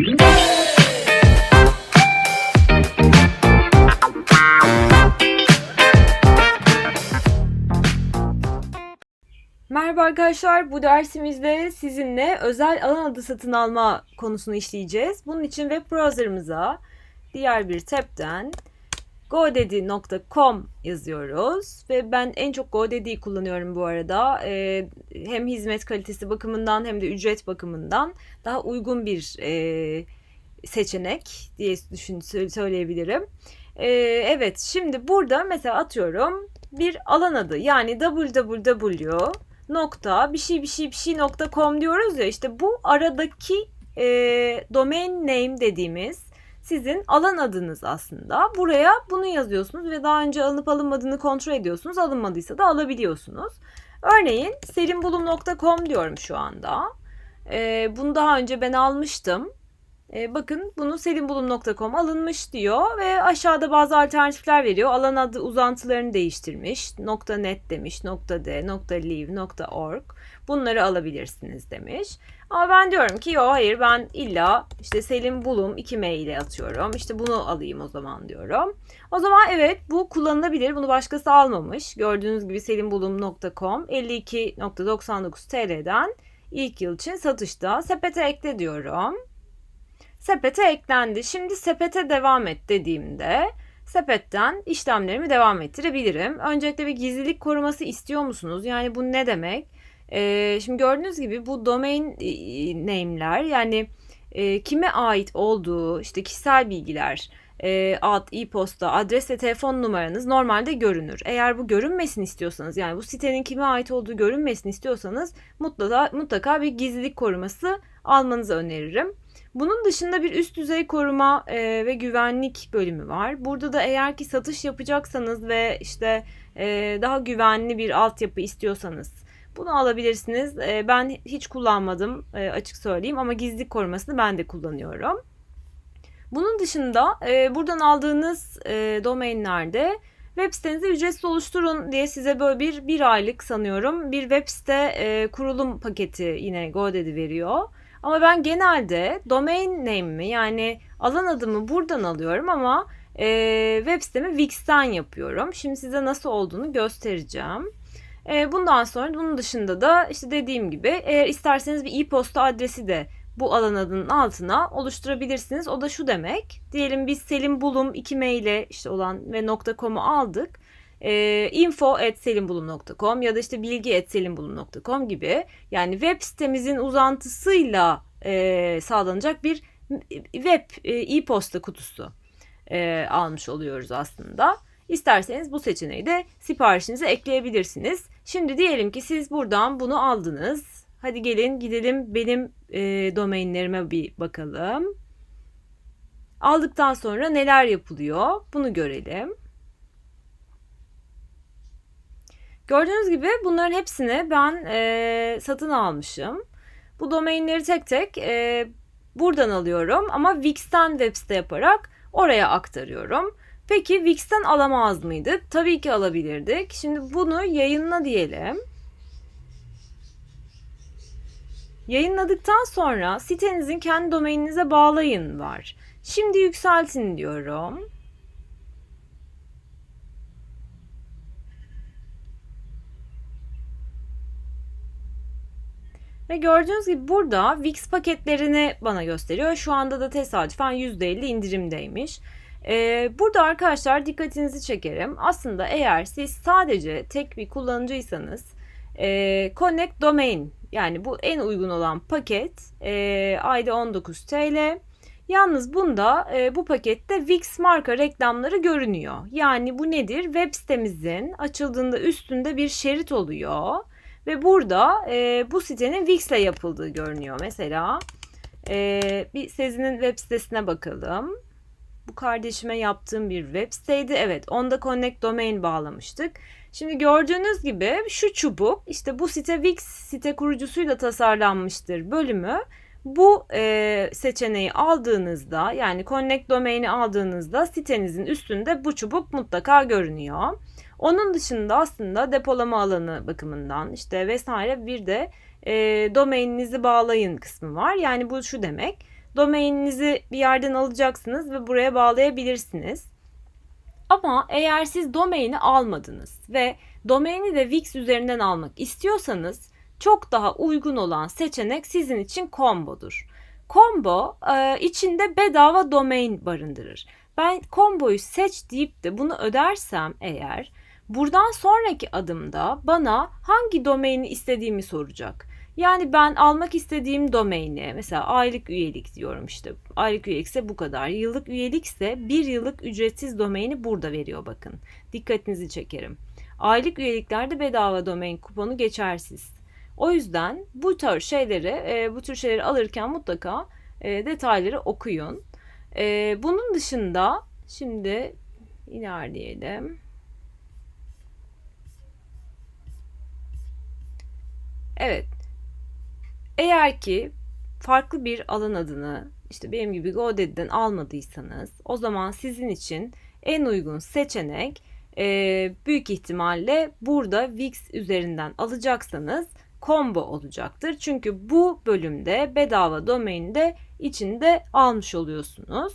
Merhaba arkadaşlar, bu dersimizde sizinle özel alan adı satın alma konusunu işleyeceğiz. Bunun için web browser'ımıza diğer bir tab'den godaddy.com yazıyoruz ve ben en çok GoDaddy'yi kullanıyorum bu arada. Ee, hem hizmet kalitesi bakımından hem de ücret bakımından daha uygun bir e, seçenek diye düşün söyleyebilirim. Ee, evet, şimdi burada mesela atıyorum bir alan adı yani www nokta bir şey bir şey bir şey nokta com diyoruz ya işte bu aradaki e, domain name dediğimiz sizin alan adınız aslında. Buraya bunu yazıyorsunuz ve daha önce alınıp alınmadığını kontrol ediyorsunuz. Alınmadıysa da alabiliyorsunuz. Örneğin selimbulum.com diyorum şu anda. E, bunu daha önce ben almıştım. E, bakın bunu selimbulum.com alınmış diyor ve aşağıda bazı alternatifler veriyor. Alan adı uzantılarını değiştirmiş. .net demiş, .d, .live, .org. Bunları alabilirsiniz demiş. Ama ben diyorum ki yo hayır ben illa işte Selim Bulum 2M ile atıyorum. İşte bunu alayım o zaman diyorum. O zaman evet bu kullanılabilir. Bunu başkası almamış. Gördüğünüz gibi selimbulum.com 52.99 TL'den ilk yıl için satışta. Sepete ekle diyorum sepete eklendi. Şimdi sepete devam et dediğimde sepetten işlemlerimi devam ettirebilirim. Öncelikle bir gizlilik koruması istiyor musunuz? Yani bu ne demek? Ee, şimdi gördüğünüz gibi bu domain name'ler yani e, kime ait olduğu işte kişisel bilgiler e, ad, e-posta, adres ve telefon numaranız normalde görünür. Eğer bu görünmesini istiyorsanız yani bu sitenin kime ait olduğu görünmesini istiyorsanız mutlaka, mutlaka bir gizlilik koruması almanızı öneririm. Bunun dışında bir üst düzey koruma e, ve güvenlik bölümü var. Burada da eğer ki satış yapacaksanız ve işte e, daha güvenli bir altyapı istiyorsanız bunu alabilirsiniz. E, ben hiç kullanmadım e, açık söyleyeyim ama gizlilik korumasını ben de kullanıyorum. Bunun dışında e, buradan aldığınız e, domainlerde web sitenizi ücretsiz oluşturun diye size böyle bir bir aylık sanıyorum bir web site e, kurulum paketi yine GoDaddy veriyor. Ama ben genelde domain name'imi yani alan adımı buradan alıyorum ama e, web sitemi Wix'ten yapıyorum. Şimdi size nasıl olduğunu göstereceğim. E, bundan sonra bunun dışında da işte dediğim gibi eğer isterseniz bir e-posta adresi de bu alan adının altına oluşturabilirsiniz. O da şu demek. Diyelim biz Selim Bulum 2 maile işte olan ve .com'u aldık. E, info at selimbulum.com ya da işte bilgi at selimbulum.com gibi yani web sitemizin uzantısıyla e, sağlanacak bir web e, e-posta kutusu e, almış oluyoruz aslında. İsterseniz bu seçeneği de siparişinize ekleyebilirsiniz. Şimdi diyelim ki siz buradan bunu aldınız. Hadi gelin gidelim benim e, domainlerime bir bakalım. Aldıktan sonra neler yapılıyor bunu görelim. Gördüğünüz gibi bunların hepsini ben e, satın almışım. Bu domainleri tek tek e, buradan alıyorum ama Wix'ten web site yaparak oraya aktarıyorum. Peki Wix'ten alamaz mıydık? Tabii ki alabilirdik. Şimdi bunu yayınla diyelim. Yayınladıktan sonra sitenizin kendi domaininize bağlayın var. Şimdi yükseltin diyorum. Ve gördüğünüz gibi burada Wix paketlerini bana gösteriyor. Şu anda da tesadüfen %50 indirimdeymiş. Ee, burada arkadaşlar dikkatinizi çekerim. Aslında eğer siz sadece tek bir kullanıcıysanız e, Connect Domain yani bu en uygun olan paket e, ayda 19 TL. Yalnız bunda e, bu pakette Wix marka reklamları görünüyor. Yani bu nedir? Web sitemizin açıldığında üstünde bir şerit oluyor. Ve burada e, bu sitenin Wix ile yapıldığı görünüyor. Mesela e, bir Sezi'nin web sitesine bakalım. Bu kardeşime yaptığım bir web siteydi. Evet onda Connect Domain bağlamıştık. Şimdi gördüğünüz gibi şu çubuk işte bu site Wix site kurucusuyla tasarlanmıştır bölümü. Bu e, seçeneği aldığınızda yani Connect Domain'i aldığınızda sitenizin üstünde bu çubuk mutlaka görünüyor. Onun dışında aslında depolama alanı bakımından işte vesaire bir de e, domaininizi bağlayın kısmı var. Yani bu şu demek. domaininizi bir yerden alacaksınız ve buraya bağlayabilirsiniz. Ama eğer siz domaini almadınız ve domaini de Wix üzerinden almak istiyorsanız çok daha uygun olan seçenek sizin için Combo'dur. Combo e, içinde bedava domain barındırır. Ben Combo'yu seç deyip de bunu ödersem eğer buradan sonraki adımda bana hangi domaini istediğimi soracak. Yani ben almak istediğim domaini mesela aylık üyelik diyorum işte. Aylık üyelikse bu kadar. Yıllık üyelikse bir yıllık ücretsiz domaini burada veriyor bakın. Dikkatinizi çekerim. Aylık üyeliklerde bedava domain kuponu geçersiz. O yüzden bu tür şeyleri, e, bu tür şeyleri alırken mutlaka e, detayları okuyun. E, bunun dışında şimdi ilerleyelim. Evet. Eğer ki farklı bir alan adını işte benim gibi GoDaddy'den almadıysanız o zaman sizin için en uygun seçenek e, büyük ihtimalle burada Wix üzerinden alacaksanız combo olacaktır. Çünkü bu bölümde bedava domaini de içinde almış oluyorsunuz.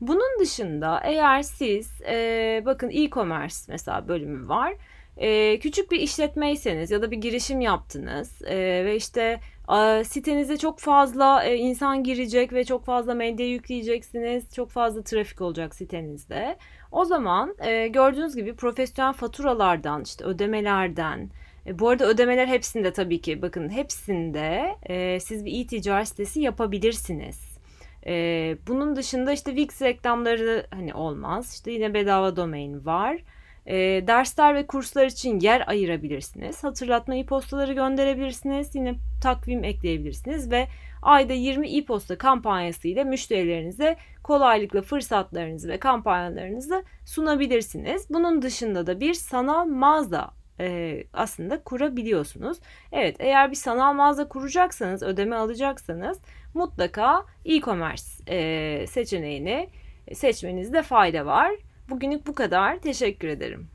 Bunun dışında eğer siz e, bakın e-commerce mesela bölümü var. E, küçük bir işletmeyseniz ya da bir girişim yaptınız e, ve işte e, sitenize çok fazla e, insan girecek ve çok fazla medya yükleyeceksiniz. Çok fazla trafik olacak sitenizde. O zaman e, gördüğünüz gibi profesyonel faturalardan işte ödemelerden e, bu arada ödemeler hepsinde tabii ki bakın hepsinde e, siz bir e-ticaret sitesi yapabilirsiniz. E, bunun dışında işte Wix reklamları hani olmaz. İşte yine bedava domain var. E, dersler ve kurslar için yer ayırabilirsiniz. Hatırlatma e-postaları gönderebilirsiniz. Yine takvim ekleyebilirsiniz ve ayda 20 e-posta kampanyası ile müşterilerinize kolaylıkla fırsatlarınızı ve kampanyalarınızı sunabilirsiniz. Bunun dışında da bir sanal mağaza e, aslında kurabiliyorsunuz. Evet eğer bir sanal mağaza kuracaksanız, ödeme alacaksanız mutlaka e-commerce e, seçeneğini seçmenizde fayda var. Bugünlük bu kadar. Teşekkür ederim.